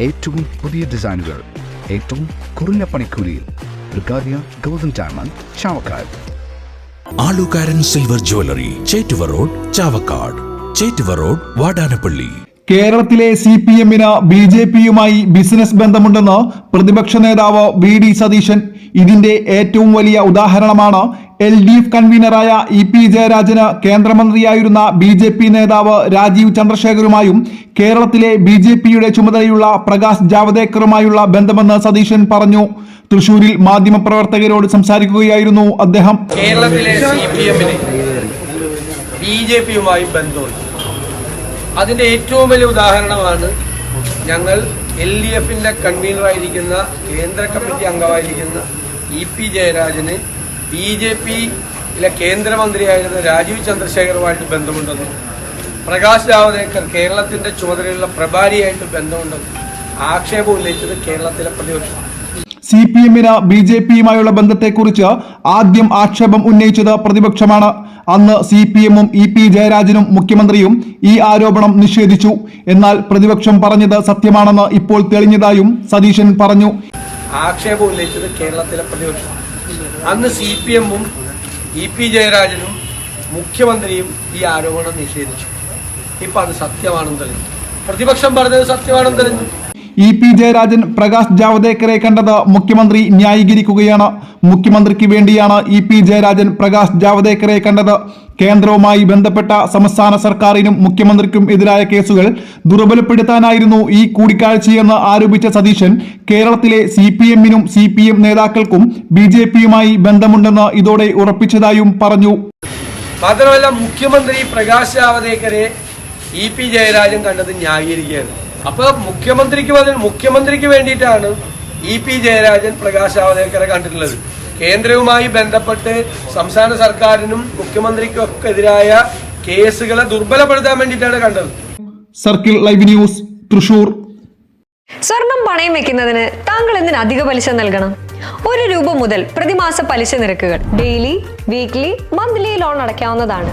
ഏറ്റവും പുതിയ ഡിസൈനുകൾ ഏറ്റവും കുറഞ്ഞ പണിക്കൂലിയിൽ ബ്രിഗാദിയ golden diamond Chavakkad. Alukaran silver jewellery Chettuva road Chavakkad. Chettuva road Vadanappally. കേരളത്തിലെ സി പി എമ്മിന് ബി ജെ പിയുമായി ബിസിനസ് ബന്ധമുണ്ടെന്ന് പ്രതിപക്ഷ നേതാവ് വി ഡി സതീശൻ. ഇതിന്റെ ഏറ്റവും വലിയ ഉദാഹരണമാണ് എൽ ഡി എഫ് കൺവീനറായ ഇ പി ജയരാജന് കേന്ദ്രമന്ത്രിയായിരുന്ന ബി ജെ പി നേതാവ് രാജീവ് ചന്ദ്രശേഖറുമായും കേരളത്തിലെ ബി ജെ പിയുടെ ചുമതലയുള്ള പ്രകാശ് ജാവദേക്കറുമായുള്ള ബന്ധമെന്ന് സതീശൻ പറഞ്ഞു. തൃശൂരിൽ മാധ്യമപ്രവർത്തകരോട് സംസാരിക്കുകയായിരുന്നു അദ്ദേഹം. കേരളത്തിലെ ബി ജെ പിയുമായി ബന്ധമുണ്ട്. അതിന്റെ ഏറ്റവും വലിയ ഉദാഹരണമാണ് ഞങ്ങൾ എൽ ഡി എഫിന്റെ കൺവീനറായിരിക്കുന്ന കേന്ദ്ര കമ്മിറ്റി അംഗമായിരിക്കുന്ന ഇ പി ജയരാജന് ബി ജെ പിയിലെ കേന്ദ്രമന്ത്രിയായിരുന്ന രാജീവ് ചന്ദ്രശേഖറുമായിട്ട് ബന്ധമുണ്ടെന്നും പ്രകാശ് ജാവദേക്കർ കേരളത്തിന്റെ ചുമതലയുള്ള പ്രഭാരിയായിട്ട് ബന്ധമുണ്ടെന്നും ആക്ഷേപം ഉന്നയിച്ചത് കേരളത്തിലെ പ്രതിപക്ഷം. സി പി എമ്മിന് ബി ജെ പിയുമായുള്ള ബന്ധത്തെക്കുറിച്ച് ആദ്യം ആക്ഷേപം ഉന്നയിച്ചത് പ്രതിപക്ഷമാണ്. അന്ന് സി പി എമ്മും ഇ പി ജയരാജനും മുഖ്യമന്ത്രിയും ഈ ആരോപണം നിഷേധിച്ചു. എന്നാൽ പ്രതിപക്ഷം പറഞ്ഞത് സത്യമാണെന്ന് ഇപ്പോൾ തെളിഞ്ഞതായും സതീശൻ പറഞ്ഞു. ആക്ഷേപം ഉന്നയിച്ചത് കേരളത്തിലെ പ്രതിപക്ഷം. അന്ന് സി പി എമ്മും ഇ പി ജയരാജനും മുഖ്യമന്ത്രിയും ഈ ആരോപണം നിഷേധിച്ചു. ഇപ്പൊ അത് സത്യമാണെന്ന് തെളിഞ്ഞു. പ്രതിപക്ഷം പറഞ്ഞത് സത്യമാണെന്ന് തെളിഞ്ഞു. ഇ പി ജയരാജൻ പ്രകാശ് ജാവദേക്കറെ കണ്ടത് മുഖ്യമന്ത്രി ന്യായീകരിക്കുകയാണ്. മുഖ്യമന്ത്രിക്ക് വേണ്ടിയാണ് ഇ പി ജയരാജൻ പ്രകാശ് ജാവദേക്കറെ കണ്ടത്. കേന്ദ്രവുമായി ബന്ധപ്പെട്ട സംസ്ഥാന സർക്കാരിനും മുഖ്യമന്ത്രിക്കും എതിരായ കേസുകൾ ദുർബലപ്പെടുത്താനായിരുന്നു ഈ കൂടിക്കാഴ്ചയെന്ന് ആരോപിച്ച സതീശൻ കേരളത്തിലെ സി പി എമ്മിനും സി പി എം നേതാക്കൾക്കും ബി ജെ പിയുമായി ബന്ധമുണ്ടെന്ന് ഇതോടെ ഉറപ്പിച്ചതായും പറഞ്ഞു. മാത്രമല്ല മുഖ്യമന്ത്രി പ്രകാശ് ജാവദേക്കറെ ഇ പി ജയരാജൻ കണ്ടത് ന്യായീകരിക്കുകയാണ്. അപ്പൊ മുഖ്യമന്ത്രിക്ക് പകരം മുഖ്യമന്ത്രിക്ക് വേണ്ടിയിട്ടാണ് ഇ പി ജയരാജൻ പ്രകാശ് ജാവദേക്കറെ കണ്ടിട്ടുള്ളത്. കേന്ദ്രവുമായി ബന്ധപ്പെട്ട് സംസ്ഥാന സർക്കാരിനും മുഖ്യമന്ത്രിക്കും ഒക്കെ എതിരായ കേസുകളെ ദുർബലപ്പെടുത്താൻ വേണ്ടിയിട്ടാണ് കണ്ടത്. Circle live news Thrissur. സ്വർണം പണയം വെക്കുന്നതിന് താങ്കൾ എന്തിന് അധിക പലിശ നൽകണം? ഒരു രൂപ മുതൽ പ്രതിമാസ പലിശ നിരക്കുകൾ ഡെയിലി വീക്ക്ലി മന്ത്ലി ലോൺ അടയ്ക്കാവുന്നതാണ്.